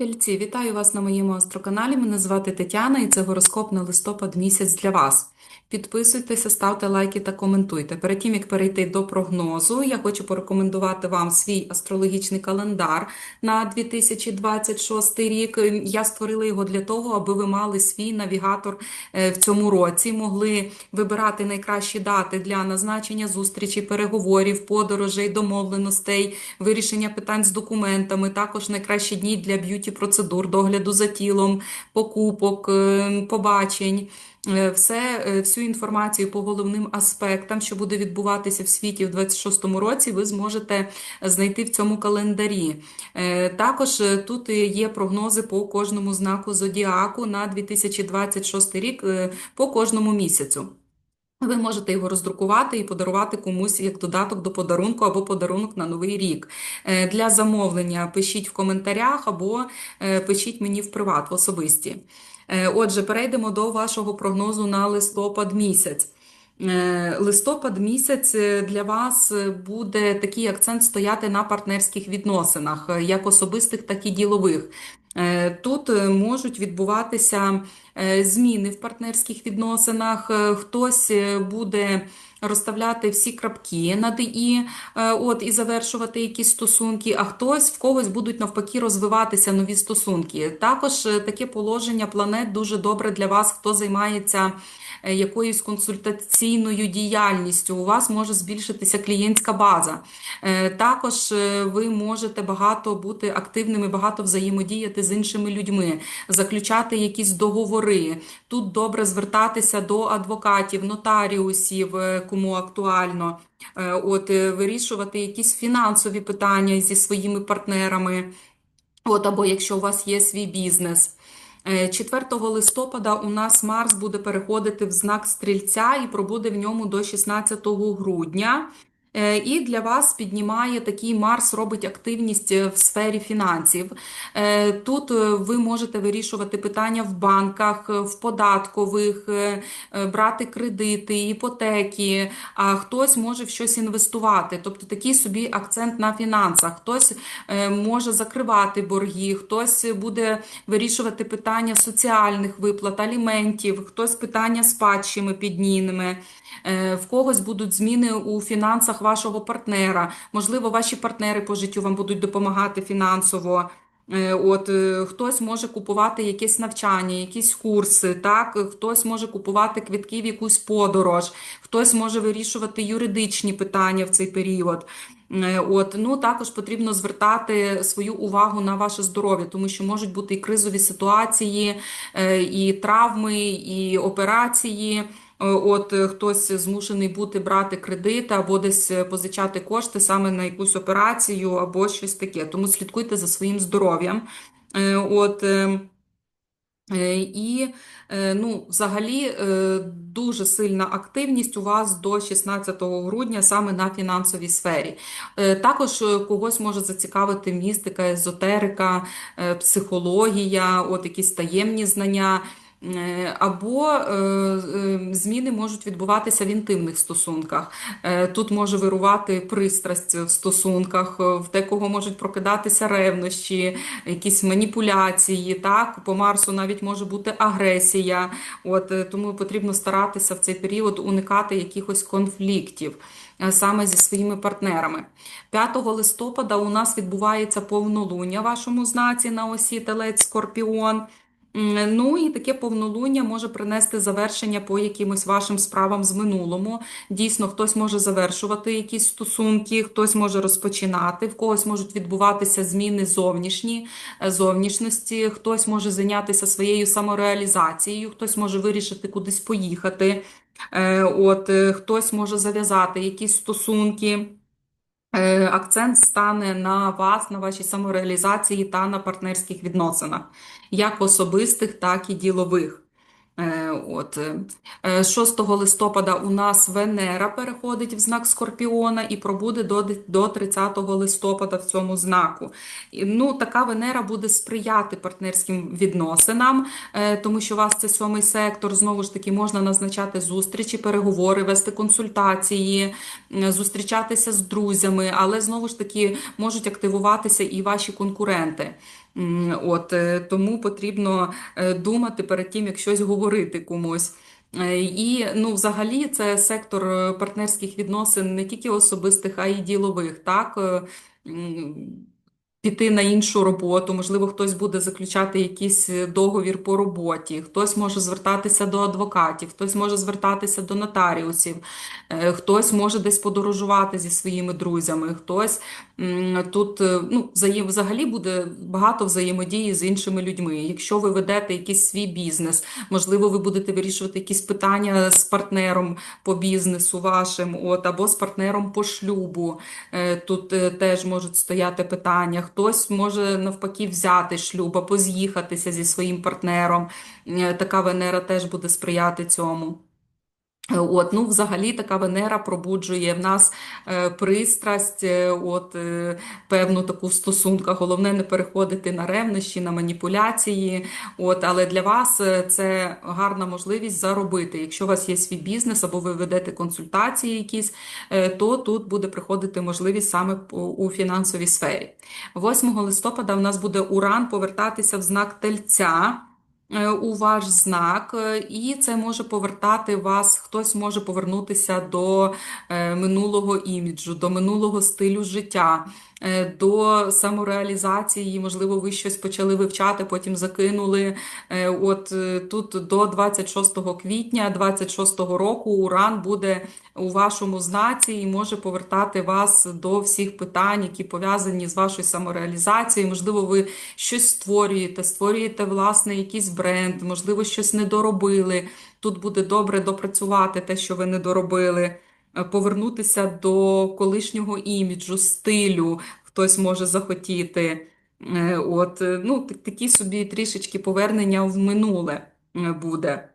Тельці, вітаю вас на моєму астроканалі. Мене звати Тетяна і це гороскоп на листопад місяць для вас. Підписуйтеся, ставте лайки та коментуйте. Перед тим, як перейти до прогнозу, я хочу порекомендувати вам свій астрологічний календар на 2026 рік. Я створила його для того, аби ви мали свій навігатор е, в цьому році, могли вибирати найкращі дати для назначення зустрічей, переговорів, подорожей, домовленостей, вирішення питань з документами, також найкращі дні для б'юті процедур, догляду за тілом, покупок, е, побачень. Е, Все, е, всю інформацію по головним аспектам, що буде відбуватися в світі в 26-му році, ви зможете знайти в цьому календарі. Також тут є прогнози по кожному знаку зодіаку на 2026 рік по кожному місяцю. Ви можете його роздрукувати і подарувати комусь як додаток до подарунку або подарунок на новий рік. Е, Для замовлення пишіть в коментарях або е, пишіть мені в приват в особисті. Е, Отже, перейдемо до вашого прогнозу на листопад місяць. Листопад місяць для вас буде такий акцент стояти на партнерських відносинах, як особистих, так і ділових. Е, Тут е, можуть відбуватися е, зміни в партнерських відносинах. Хтось буде розставляти всі крапки над «і», от, і завершувати якісь стосунки, а хтось в когось будуть навпаки розвиватися нові стосунки. Також таке положення планет дуже добре для вас, хто займається якоюсь консультаційною діяльністю. У вас може збільшитися клієнтська база. Е, Також е, ви можете багато бути активними, багато взаємодіяти з іншими людьми, заключати якісь договори. Тут добре звертатися до адвокатів, нотаріусів, е, кому актуально. Е, От е, вирішувати якісь фінансові питання зі своїми партнерами. От, або якщо у вас є свій бізнес. Е, 4 листопада у нас Марс буде переходити в знак Стрільця і пробуде в ньому до 16 грудня. Е, І для вас піднімає такий Марс, робить активність е, в сфері фінансів. Е, Тут ви можете вирішувати питання в банках, в податкових, брати кредити, іпотеки, а хтось може в щось інвестувати. Тобто такий собі акцент на фінансах. Хтось може закривати борги, хтось буде вирішувати питання соціальних виплат, аліментів, хтось питання спадщини підніме. Е, В когось будуть зміни у фінансах вашого партнера. Можливо, ваші партнери по життю вам будуть допомагати фінансово. Е, От е, хтось може купувати якесь навчання, якісь курси, так хтось може купувати квитки в якусь подорож, хтось може вирішувати юридичні питання в цей період. Е, От ну також потрібно звертати свою увагу на ваше здоров'я, тому що можуть бути і кризові ситуації, і травми, і операції. Е, От е, хтось змушений бути брати кредит або десь е, позичати кошти саме на якусь операцію або щось таке. Тому слідкуйте за своїм здоров'ям. От е, Е, І, ну, взагалі, дуже сильна активність у вас до 16 грудня саме на фінансовій сфері. Також когось може зацікавити містика, езотерика, психологія, от якісь таємні знання. Е, Або е, е, зміни можуть відбуватися в інтимних стосунках. Тут може вирувати пристрасть в стосунках, в декого можуть прокидатися ревнощі, якісь маніпуляції. Так, по Марсу навіть може бути агресія. От тому потрібно старатися в цей період уникати якихось конфліктів. Саме зі своїми партнерами. 5 листопада у нас відбувається повнолуння вашому знаці на осі Телець Скорпіон. Ну і таке повнолуння може принести завершення по якимось вашим справам з минулому. Дійсно, хтось може завершувати якісь стосунки, хтось може розпочинати, в когось можуть відбуватися зміни зовнішні, е, зовнішності, хтось може зайнятися своєю самореалізацією, хтось може вирішити кудись поїхати. Е, От е, хтось може зав'язати якісь стосунки. Е, Акцент стане на вас, на вашій самореалізації та на партнерських відносинах, як особистих, так і ділових. Е, От. е, 6 листопада у нас Венера переходить в знак Скорпіона і пробуде до, 30 листопада в цьому знаку. Ну, така Венера буде сприяти партнерським відносинам, е, тому що у вас це сьомий сектор, знову ж таки, можна назначати зустрічі, переговори, вести консультації, зустрічатися з друзями, але знову ж таки можуть активуватися і ваші конкуренти. От е, тому потрібно е, думати перед тим, як щось говорити комусь. Е, І ну, взагалі, це сектор партнерських відносин не тільки особистих, а й ділових. Так, піти на іншу роботу, можливо, хтось буде заключати якийсь е, договір по роботі, хтось може звертатися до адвокатів, хтось може звертатися до нотаріусів, е, хтось може десь подорожувати зі своїми друзями, хтось тут е, ну, взагалі буде багато взаємодії з іншими людьми. Якщо ви ведете якийсь свій бізнес, можливо, ви будете вирішувати якісь питання з партнером по бізнесу вашим, от, або з партнером по шлюбу. Тут теж можуть стояти питання. Хтось може навпаки взяти шлюб або з'їхатися зі своїм партнером. Е, Така Венера теж буде сприяти цьому. Е, От, ну, взагалі, така Венера пробуджує в нас е, пристрасть, е, от, певну таку в стосунках. Головне не переходити на ревнощі, на маніпуляції. От, але для вас це гарна можливість заробити. Якщо у вас є свій бізнес або ви ведете консультації якісь, то тут буде приходити можливість саме у фінансовій сфері. 8 листопада в нас буде Уран повертатися в знак Тельця у ваш знак, е, і це може повертати вас, хтось може повернутися до е, минулого іміджу, до минулого стилю життя, е, до самореалізації. Можливо, ви щось почали вивчати, потім закинули. Е, От е, тут до 26 квітня 26 року Уран буде у вашому знаці і може повертати вас до всіх питань, які пов'язані з вашою самореалізацією. Можливо, ви щось створюєте, створюєте власне якийсь бренд, можливо, щось не доробили. Тут буде добре допрацювати те, що ви не доробили, е, повернутися до колишнього іміджу, стилю, хтось може захотіти. Е, От, е, ну, такі собі трішечки повернення в минуле е, буде.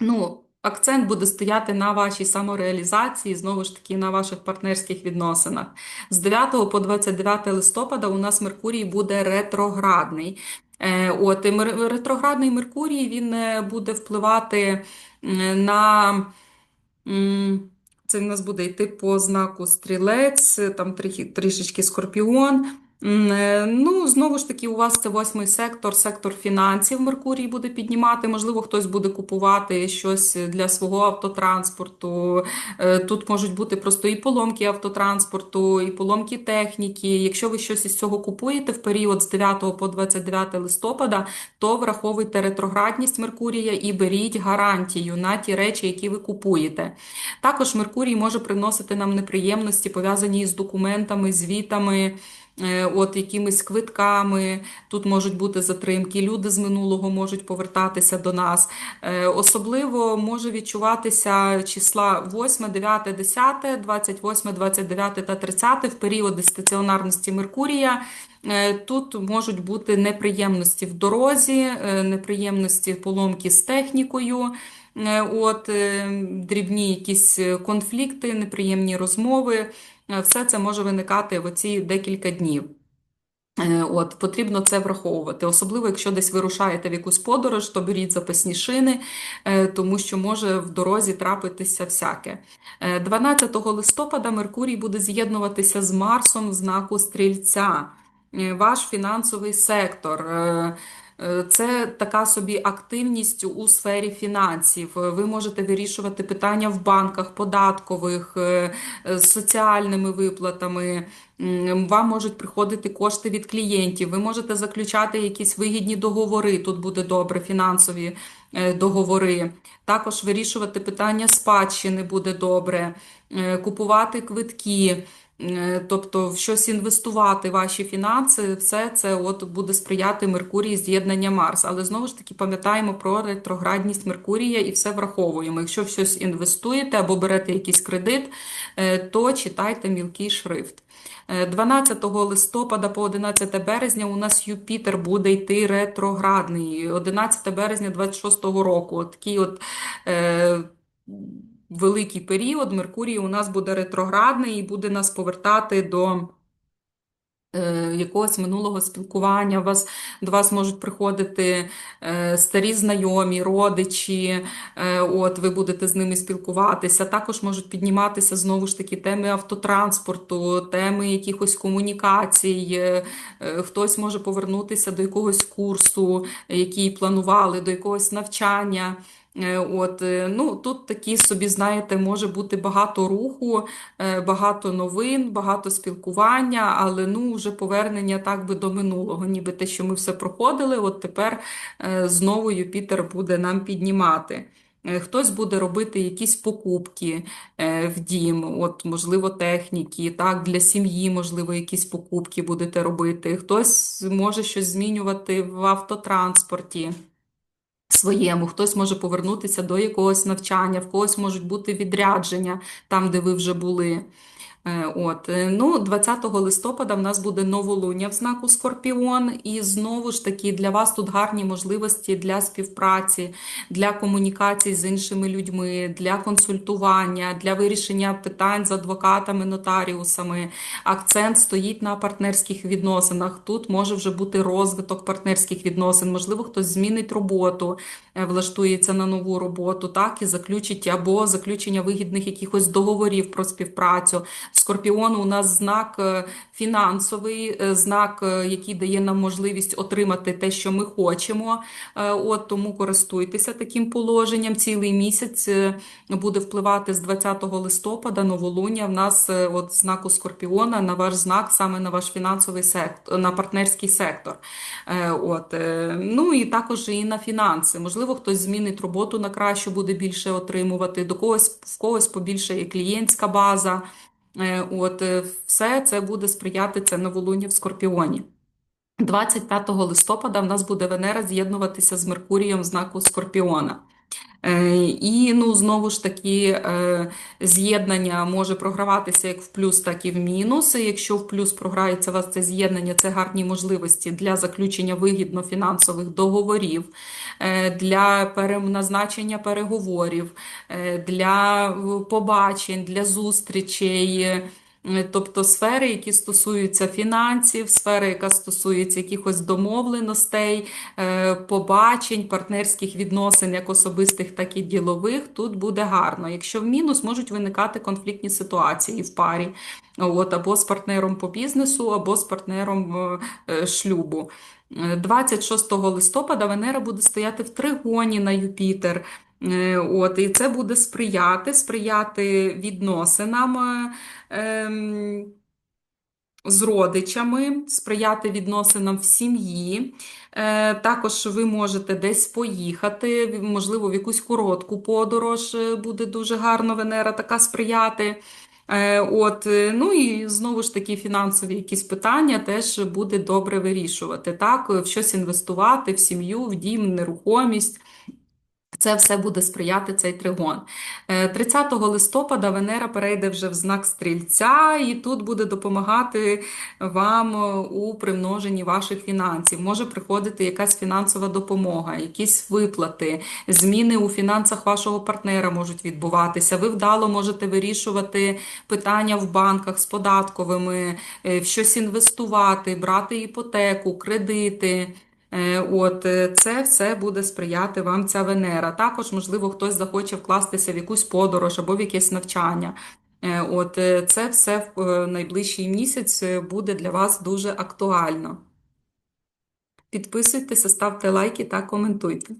Ну, акцент буде стояти на вашій самореалізації, знову ж таки, на ваших партнерських відносинах. З 9 по 29 листопада у нас Меркурій буде ретроградний. Е, От, і ретроградний Меркурій він е, буде впливати на. Це в нас буде йти по знаку стрілець, там трішечки скорпіон. Е, Ну, знову ж таки, у вас це восьмий сектор, сектор фінансів Меркурій буде піднімати. Можливо, хтось буде купувати щось для свого автотранспорту. Е, Тут можуть бути просто і поломки автотранспорту, і поломки техніки. Якщо ви щось із цього купуєте в період з 9 по 29 листопада, то враховуйте ретроградність Меркурія і беріть гарантію на ті речі, які ви купуєте. Також Меркурій може приносити нам неприємності, пов'язані з документами, звітами. Е, От якимись квитками, тут можуть бути затримки, люди з минулого можуть повертатися до нас. Е, Особливо може відчуватися числа 8, 9, 10, 28, 29 та 30 в періоди стаціонарності Меркурія. Е, Тут можуть бути неприємності в дорозі, неприємності поломки з технікою. От дрібні якісь конфлікти, неприємні розмови. Е, Все це може виникати в оці декілька днів. Е, От, потрібно це враховувати. Особливо, якщо десь вирушаєте в якусь подорож, то беріть запасні шини, е, тому що може в дорозі трапитися всяке. Е, 12 листопада Меркурій буде з'єднуватися з Марсом в знаку Стрільця. Ваш фінансовий сектор. Е, Це така собі активність у сфері фінансів. Е, Ви можете вирішувати питання в банках, податкових, е, з соціальними виплатами. Вам можуть приходити кошти від клієнтів. Ви можете заключати якісь вигідні договори. Тут буде добре, фінансові договори. Також вирішувати питання спадщини буде добре, купувати квитки. Е, Тобто в щось інвестувати ваші фінанси, все це от буде сприяти Меркурій з'єднання Марс. Але знову ж таки пам'ятаємо про ретроградність Меркурія і все враховуємо. Якщо в щось інвестуєте або берете якийсь кредит, е, то читайте мілкий шрифт. Е, 12 листопада по 11 березня у нас Юпітер буде йти ретроградний. 11 березня 26 року. Такий от е, великий період Меркурій у нас буде ретроградний і буде нас повертати до е, якогось минулого спілкування. Вас, до вас можуть приходити е, старі знайомі, родичі, е, от ви будете з ними спілкуватися. Також можуть підніматися знову ж таки теми автотранспорту, теми якихось комунікацій. Хтось може повернутися до якогось курсу, який планували, до якогось навчання. Е, От, е, ну, тут такі собі, знаєте, може бути багато руху, е, багато новин, багато спілкування, але ну, вже повернення так би до минулого, ніби те, що ми все проходили, от тепер знову Юпітер буде нам піднімати. Хтось буде робити якісь покупки в дім, от, можливо, техніки, так, для сім'ї, можливо, якісь покупки будете робити. Хтось може щось змінювати в автотранспорті своєму, хтось може повернутися до якогось навчання, в когось можуть бути відрядження там, де ви вже були. Е, От, е, ну, 20 листопада в нас буде новолуння в знаку Скорпіон, і знову ж таки для вас тут гарні можливості для співпраці, для комунікацій з іншими людьми, для консультування, для вирішення питань з адвокатами, нотаріусами. Акцент стоїть на партнерських відносинах. Тут може вже бути розвиток партнерських відносин, можливо, хтось змінить роботу, е, влаштується на нову роботу, так і заключить або заключення вигідних якихось договорів про співпрацю. Скорпіон у нас знак е, фінансовий, е, знак, е, який дає нам можливість отримати те, що ми хочемо. От тому користуйтеся таким положенням. Цілий місяць буде впливати з 20 листопада новолуння. В нас от знаку Скорпіона на ваш знак, саме на ваш фінансовий сектор, на партнерський сектор. От. Ну і також і на фінанси. Можливо, хтось змінить роботу на кращу, буде більше отримувати, до когось в когось побільшає клієнтська база. Е, От, е, все це буде сприяти це новолуння в Скорпіоні. 25 листопада в нас буде Венера з'єднуватися з Меркурієм в знаку Скорпіона. Е, І ну, знову ж таки, е, з'єднання може програватися як в плюс, так і в мінус. І Якщо в плюс програється вас це з'єднання, це гарні можливості для заключення вигідно фінансових договорів, е, для переназначення переговорів, для побачень, для зустрічей. Е, Тобто сфери, які стосуються фінансів, сфери, яка стосується якихось домовленостей, е, побачень, партнерських відносин, як особистих, так і ділових, тут буде гарно. Якщо в мінус можуть виникати конфліктні ситуації в парі, от, або з партнером по бізнесу, або з партнером е, шлюбу. 26 листопада Венера буде стояти в тригоні на Юпітер. Е, От, І це буде сприяти, сприяти відносинам ем, з родичами, сприяти відносинам в сім'ї. Е, Також ви можете десь поїхати, можливо, в якусь коротку подорож е, буде дуже гарно Венера така сприяти. От, ну і знову ж таки фінансові якісь питання теж буде добре вирішувати. Так, в щось інвестувати, в сім'ю, в дім, нерухомість. Це все буде сприяти цей тригон. Е, 30 листопада Венера перейде вже в знак стрільця, і тут буде допомагати вам е, у примноженні ваших фінансів. Може приходити якась фінансова допомога, якісь виплати, зміни у фінансах вашого партнера можуть відбуватися. Ви вдало можете вирішувати питання в банках з податковими, е, в щось інвестувати, брати іпотеку, кредити. Е, От е, це все буде сприяти вам ця Венера. Також, можливо, хтось захоче вкластися в якусь подорож або в якесь навчання. Е, От це все в найближчий місяць буде для вас дуже актуально. Підписуйтеся, ставте лайки та коментуйте.